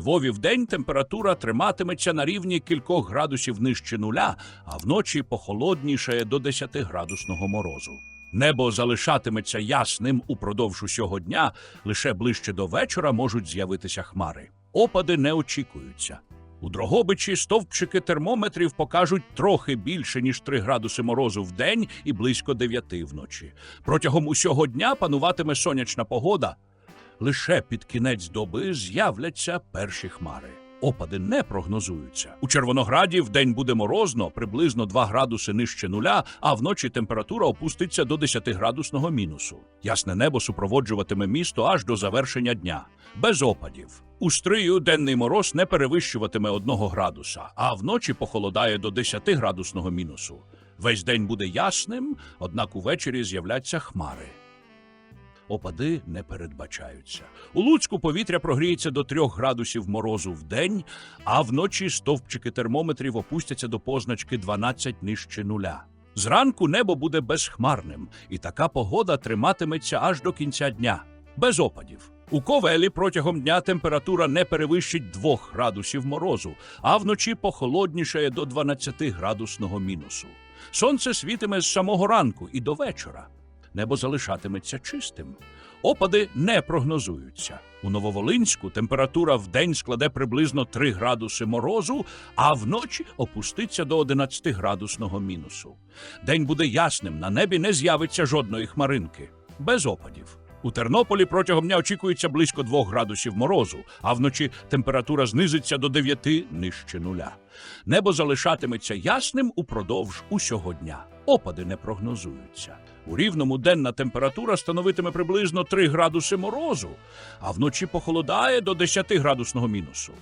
Львові вдень температура триматиметься на рівні кількох градусів нижче нуля, а вночі похолоднішає до 10 градусного морозу. Небо залишатиметься ясним упродовж усього дня, лише ближче до вечора можуть з'явитися хмари. Опади не очікуються. У Дрогобичі стовпчики термометрів покажуть трохи більше, ніж 3 градуси морозу в день і близько 9 вночі. Протягом усього дня пануватиме сонячна погода. Лише під кінець доби з'являться перші хмари. Опади не прогнозуються. У Червонограді вдень буде морозно, приблизно 2 градуси нижче нуля, а вночі температура опуститься до 10 градусного мінусу. Ясне небо супроводжуватиме місто аж до завершення дня, без опадів. У стрию денний мороз не перевищуватиме 1 градуса, а вночі похолодає до 10 градусного мінусу. Весь день буде ясним, однак увечері з'являться хмари. Опади не передбачаються. У Луцьку повітря прогріється до 3 градусів морозу в день, а вночі стовпчики термометрів опустяться до позначки 12 нижче нуля. Зранку небо буде безхмарним, і така погода триматиметься аж до кінця дня, без опадів. У Ковелі протягом дня температура не перевищить 2 градусів морозу, а вночі похолоднішає до 12 градусного мінусу. Сонце світиме з самого ранку і до вечора небо залишатиметься чистим. Опади не прогнозуються. У Нововолинську температура в день складе приблизно 3 градуси морозу, а вночі опуститься до 11 градусного мінусу. День буде ясним, на небі не з'явиться жодної хмаринки, без опадів. У Тернополі протягом дня очікується близько 2 градусів морозу, а вночі температура знизиться до 9 нижче нуля. Небо залишатиметься ясним упродовж усього дня. Опади не прогнозуються. У рівному денна температура становитиме приблизно 3 градуси морозу, а вночі похолодає до 10 градусного мінусу.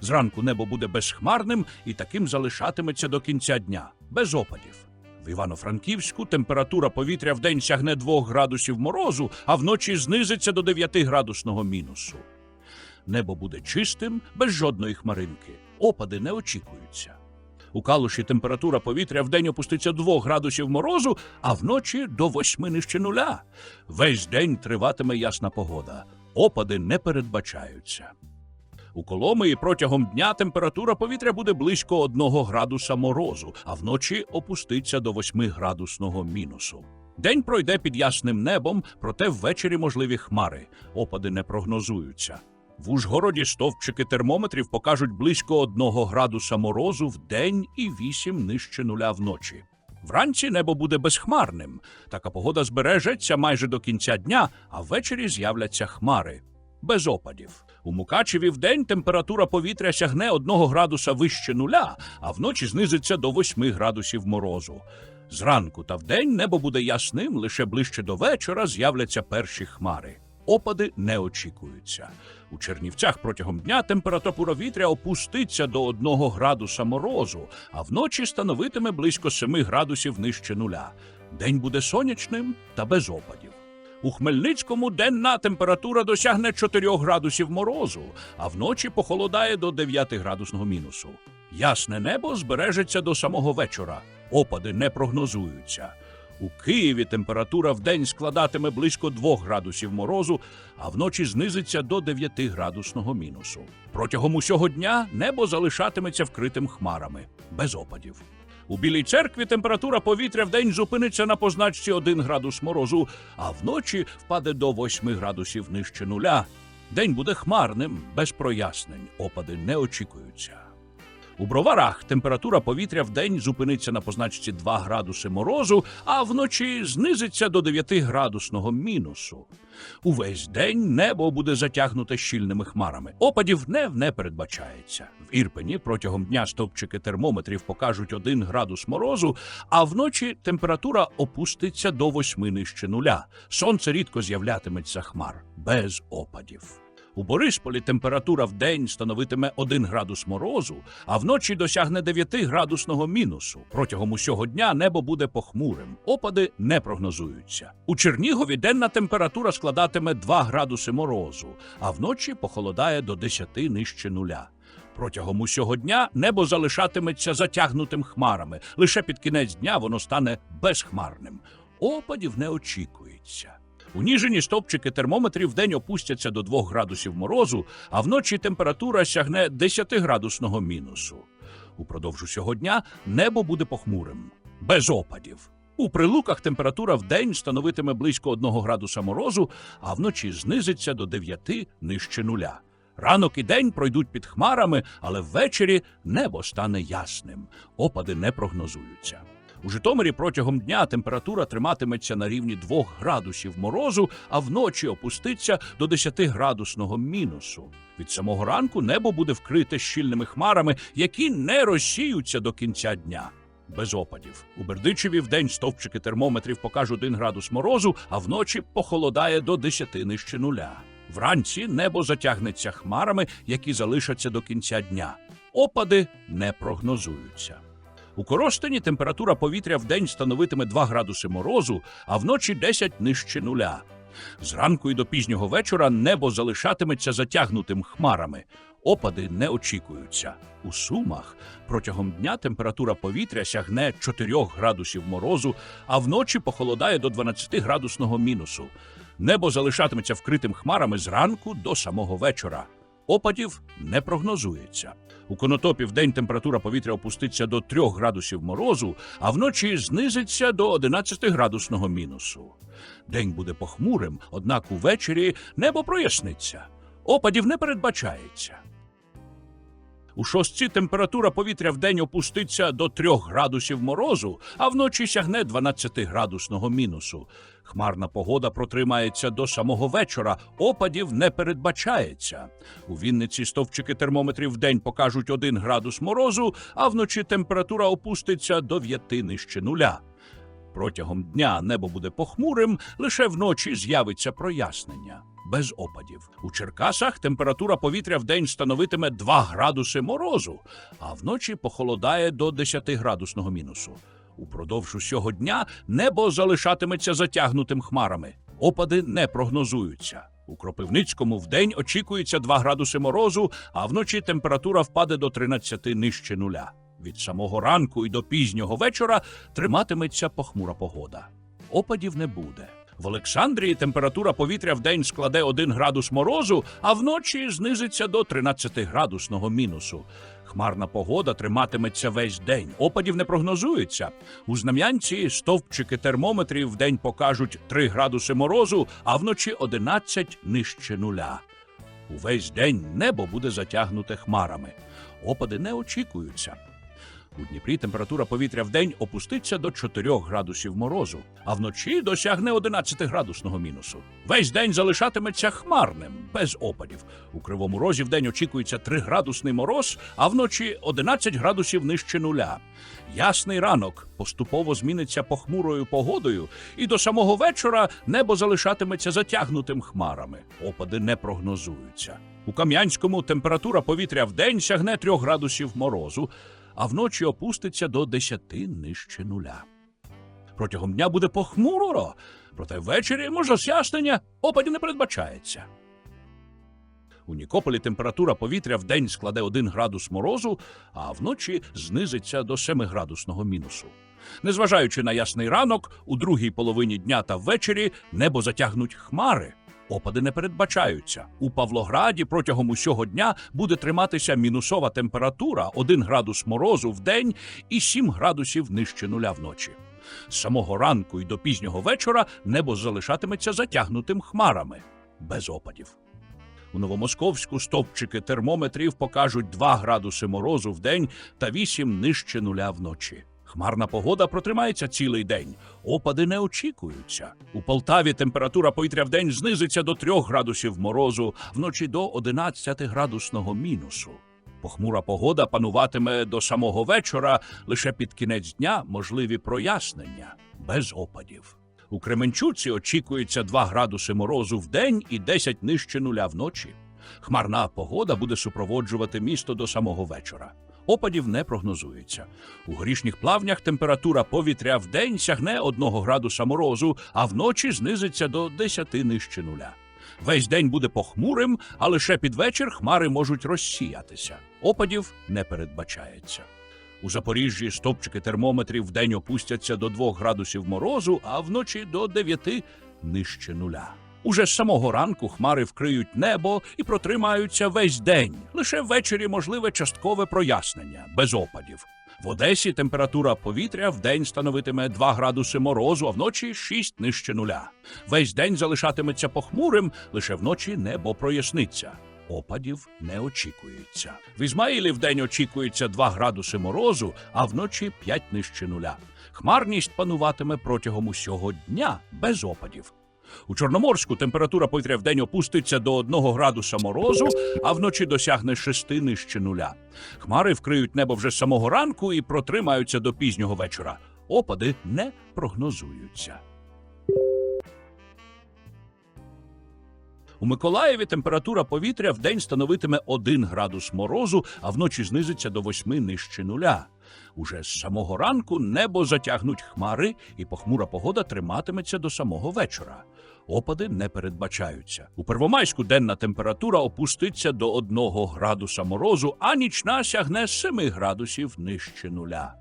Зранку небо буде безхмарним і таким залишатиметься до кінця дня, без опадів. В Івано-Франківську температура повітря вдень сягне 2 градусів морозу, а вночі знизиться до 9 градусного мінусу. Небо буде чистим, без жодної хмаринки. Опади не очікуються. У Калуші температура повітря вдень опуститься 2 градусів морозу, а вночі до 8 нижче нуля. Весь день триватиме ясна погода. Опади не передбачаються. У Коломиї протягом дня температура повітря буде близько 1 градуса морозу, а вночі опуститься до 8 градусного мінусу. День пройде під ясним небом, проте ввечері можливі хмари. Опади не прогнозуються. В Ужгороді стовпчики термометрів покажуть близько 1 градуса морозу в день і 8 нижче нуля вночі. Вранці небо буде безхмарним. Така погода збережеться майже до кінця дня, а ввечері з'являться хмари. Без опадів. У Мукачеві вдень температура повітря сягне 1 градуса вище нуля, а вночі знизиться до 8 градусів морозу. Зранку та вдень небо буде ясним, лише ближче до вечора з'являться перші хмари. Опади не очікуються. У Чернівцях протягом дня температура повітря опуститься до 1 градуса морозу, а вночі становитиме близько 7 градусів нижче нуля. День буде сонячним та без опадів. У Хмельницькому денна температура досягне 4 градусів морозу, а вночі похолодає до 9 градусного мінусу. Ясне небо збережеться до самого вечора. Опади не прогнозуються. У Києві температура вдень складатиме близько 2 градусів морозу, а вночі знизиться до 9 градусного мінусу. Протягом усього дня небо залишатиметься вкритим хмарами, без опадів. У Білій церкві температура повітря вдень зупиниться на позначці 1 градус морозу, а вночі впаде до 8 градусів нижче нуля. День буде хмарним, без прояснень, опади не очікуються. У броварах температура повітря вдень зупиниться на позначці 2 градуси морозу, а вночі знизиться до 9 градусного мінусу. Увесь день небо буде затягнуте щільними хмарами. Опадів не, не передбачається. В Ірпені протягом дня стовпчики термометрів покажуть 1 градус морозу, а вночі температура опуститься до 8 нижче нуля. Сонце рідко з'являтиметься хмар без опадів. У Борисполі температура в день становитиме 1 градус морозу, а вночі досягне 9 градусного мінусу. Протягом усього дня небо буде похмурим. Опади не прогнозуються. У Чернігові денна температура складатиме 2 градуси морозу, а вночі похолодає до 10 нижче нуля. Протягом усього дня небо залишатиметься затягнутим хмарами. Лише під кінець дня воно стане безхмарним. Опадів не очікується. У Ніжині стовпчики термометрів вдень опустяться до 2 градусів морозу, а вночі температура сягне 10-градусного мінусу. Упродовж усього дня небо буде похмурим, без опадів. У прилуках температура вдень становитиме близько 1 градуса морозу, а вночі знизиться до 9 нижче нуля. Ранок і день пройдуть під хмарами, але ввечері небо стане ясним. Опади не прогнозуються. У Житомирі протягом дня температура триматиметься на рівні 2 градусів морозу, а вночі опуститься до 10-градусного мінусу. Від самого ранку небо буде вкрите щільними хмарами, які не розсіються до кінця дня. Без опадів. У Бердичеві вдень стовпчики термометрів покажуть 1 градус морозу, а вночі похолодає до 10 нижче нуля. Вранці небо затягнеться хмарами, які залишаться до кінця дня. Опади не прогнозуються. У Коростені температура повітря вдень становитиме 2 градуси морозу, а вночі 10 нижче нуля. Зранку і до пізнього вечора небо залишатиметься затягнутим хмарами. Опади не очікуються. У Сумах протягом дня температура повітря сягне 4 градусів морозу, а вночі похолодає до 12-градусного мінусу. Небо залишатиметься вкритим хмарами зранку до самого вечора. Опадів не прогнозується. У Конотопі вдень температура повітря опуститься до 3 градусів морозу, а вночі знизиться до 11-градусного мінусу. День буде похмурим, однак увечері небо проясниться. Опадів не передбачається. У шостці температура повітря вдень опуститься до 3 градусів морозу, а вночі сягне 12-градусного мінусу. Хмарна погода протримається до самого вечора, опадів не передбачається. У Вінниці стовпчики термометрів вдень покажуть 1 градус морозу, а вночі температура опуститься до 9 нижче нуля. Протягом дня небо буде похмурим, лише вночі з'явиться прояснення. Без опадів. У Черкасах температура повітря вдень становитиме 2 градуси морозу, а вночі похолодає до 10-градусного мінусу. Упродовж усього дня небо залишатиметься затягнутим хмарами. Опади не прогнозуються. У Кропивницькому вдень очікується 2 градуси морозу, а вночі температура впаде до 13 нижче нуля. Від самого ранку і до пізнього вечора триматиметься похмура погода. Опадів не буде. В Олександрії температура повітря вдень складе 1 градус морозу, а вночі знизиться до 13-градусного мінусу. Хмарна погода триматиметься весь день. Опадів не прогнозується. У Знам'янці стовпчики термометрів вдень покажуть 3 градуси морозу, а вночі 11 нижче нуля. Увесь день небо буде затягнуте хмарами. Опади не очікуються. У Дніпрі температура повітря вдень опуститься до 4 градусів морозу, а вночі досягне 11-градусного мінусу. Весь день залишатиметься хмарним, без опадів. У Кривому Розі вдень очікується 3-градусний мороз, а вночі 11 градусів нижче нуля. Ясний ранок поступово зміниться похмурою погодою, і до самого вечора небо залишатиметься затягнутим хмарами. Опади не прогнозуються. У Кам'янському температура повітря вдень сягне 3 градусів морозу, а вночі опуститься до 10 нижче нуля. Протягом дня буде похмуро, проте ввечері може з'яснення опадів не передбачається. У Нікополі температура повітря в день складе 1 градус морозу, а вночі знизиться до 7-градусного мінусу. Незважаючи на ясний ранок, у другій половині дня та ввечері небо затягнуть хмари. Опади не передбачаються. У Павлограді протягом усього дня буде триматися мінусова температура 1 градус морозу в день і 7 градусів нижче нуля вночі. З самого ранку і до пізнього вечора небо залишатиметься затягнутим хмарами без опадів. У Новомосковську стовпчики термометрів покажуть 2 градуси морозу в день та 8 нижче нуля вночі. Хмарна погода протримається цілий день. Опади не очікуються. У Полтаві температура повітря в день знизиться до 3 градусів морозу, вночі до 11 градусного мінусу. Похмура погода пануватиме до самого вечора, лише під кінець дня можливі прояснення без опадів. У Кременчуці очікується 2 градуси морозу в день і 10 нижче нуля вночі. Хмарна погода буде супроводжувати місто до самого вечора. Опадів не прогнозується. У горішніх плавнях температура повітря в день сягне 1 градуса морозу, а вночі знизиться до 10 нижче нуля. Весь день буде похмурим, а лише під вечір хмари можуть розсіятися. Опадів не передбачається. У Запоріжжі стопчики термометрів вдень опустяться до 2 градусів морозу, а вночі до 9 нижче нуля. Уже з самого ранку хмари вкриють небо і протримаються весь день. Лише ввечері можливе часткове прояснення, без опадів. В Одесі температура повітря в день становитиме 2 градуси морозу, а вночі 6 нижче нуля. Весь день залишатиметься похмурим, лише вночі небо проясниться. Опадів не очікується. В Ізмаїлі вдень очікується 2 градуси морозу, а вночі 5 нижче нуля. Хмарність пануватиме протягом усього дня без опадів. У Чорноморську температура повітря вдень опуститься до 1 градуса морозу, а вночі досягне 6 нижче нуля. Хмари вкриють небо вже з самого ранку і протримаються до пізнього вечора. Опади не прогнозуються. У Миколаєві температура повітря вдень становитиме 1 градус морозу, а вночі знизиться до 8 нижче нуля. Уже з самого ранку небо затягнуть хмари, і похмура погода триматиметься до самого вечора. Опади не передбачаються. У Первомайську денна температура опуститься до 1 градуса морозу, а нічна сягне 7 градусів нижче нуля.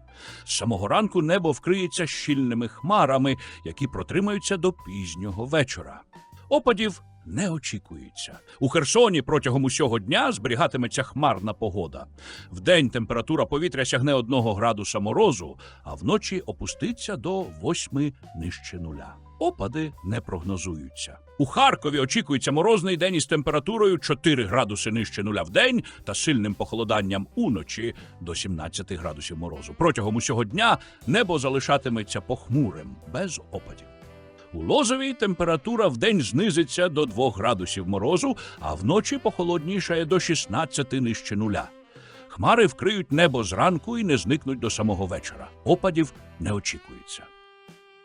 З самого ранку небо вкриється щільними хмарами, які протримаються до пізнього вечора. Опадів не очікується. У Херсоні протягом усього дня зберігатиметься хмарна погода. Вдень температура повітря сягне 1 градуса морозу, а вночі опуститься до 8 нижче нуля. Опади не прогнозуються. У Харкові очікується морозний день із температурою 4 градуси нижче нуля в день та сильним похолоданням уночі до 17 градусів морозу. Протягом усього дня небо залишатиметься похмурим, без опадів. У Лозові температура вдень знизиться до 2 градусів морозу, а вночі похолоднішає до 16 нижче нуля. Хмари вкриють небо зранку і не зникнуть до самого вечора. Опадів не очікується.